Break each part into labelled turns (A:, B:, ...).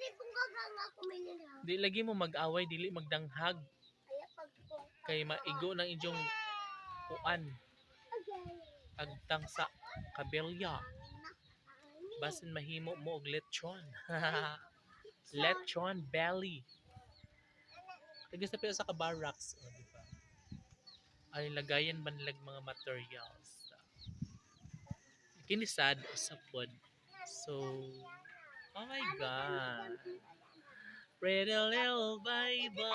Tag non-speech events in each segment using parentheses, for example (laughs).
A: Dili pong gagang ako may nila.
B: Di lagi mo mag-away, dili magdanghag.
A: Kaya pag po.
B: Kay maigo ng inyong uan. Agtang sa kabelya. Basin mahimo mo og lechon. (laughs) lechon belly. Lagi sa pila sa kabarracks. O, di ba? Ay, lagayan man lag mga materials. Kinisad sa pod. So, oh my God. Pretty little baby,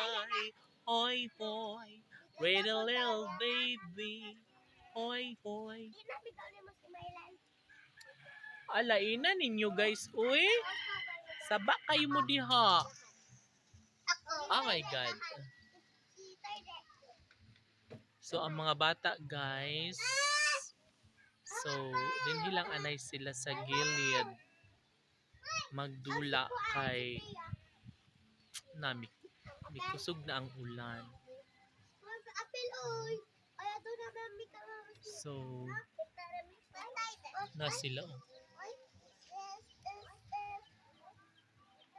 B: hoy hoy. Pretty little baby, hoy hoy.
A: Di na bitaw ni mo si Maylan.
B: Alaina ninyo guys, uy. Saba kayo mo diha. Oh my God. So, ang mga bata guys, so, din hilang anay sila sa gilid. Magdula kay nami. May kusog na ang ulan.
A: Na.
B: So, na sila. oh.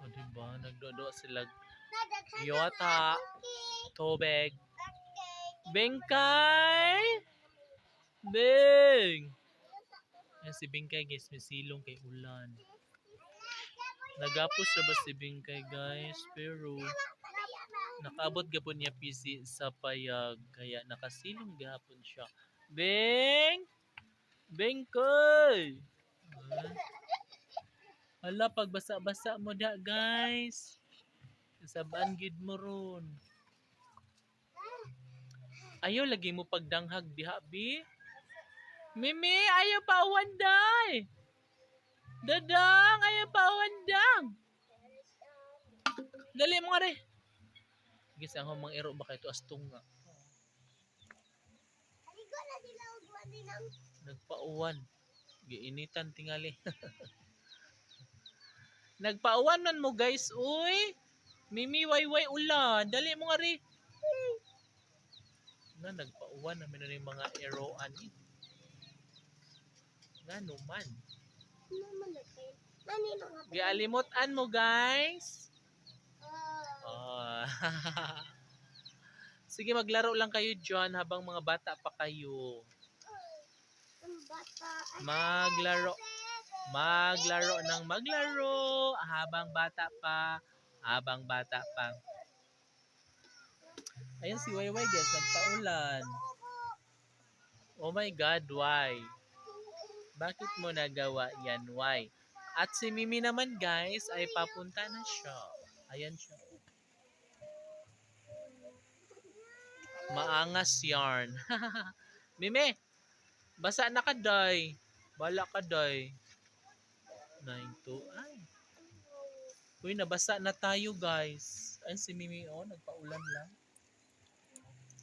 B: O, diba? Nagdodo sila. Yota. Tobeg. Bengkay! Beng! Yan si Bengkay guys, may silong kay ulan. Nagapos na ba si Bengkay guys? Pero nakaabot gapon niya PC sa payag kaya nakasilong gahapon siya. Beng! Bengkay! Ah. Hala, pagbasa-basa mo da guys. Sabaan gid mo ron. Ayaw lagi mo pagdanghag diha bi. Mimi, ayaw pa awanday. Dadang, ayaw pa awandang. Dali mo nga re. Gis ang humang ero ba kay to astong nga. Nagpauwan. Giinitan tingali. (laughs) Nagpauwan man mo guys, uy. Mimi wayway ulan. Dali mo nga ri. Na nagpauwan namin na yung mga eroan ni. Nga naman. Gialimutan mo guys.
A: Oh.
B: Ah. (laughs) Sige maglaro lang kayo dyan habang mga bata pa kayo. Maglaro. Maglaro ng maglaro habang bata pa. Habang bata pa. Ayan si Wayway guys, nagpaulan. Oh my God, why? Bakit mo nagawa yan? Why? At si Mimi naman guys, ay papunta na siya. Ayan siya. Maangas yarn. (laughs) Mimi, basa na ka, day. Bala ka, day. 9 to, ay. Uy, nabasa na tayo, guys. Ayun si Mimi, oh, nagpaulan lang.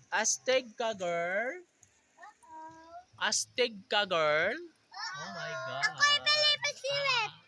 B: Astig ka, girl. Astig ka, girl. Oh my God. Ako ay Felipe Siret.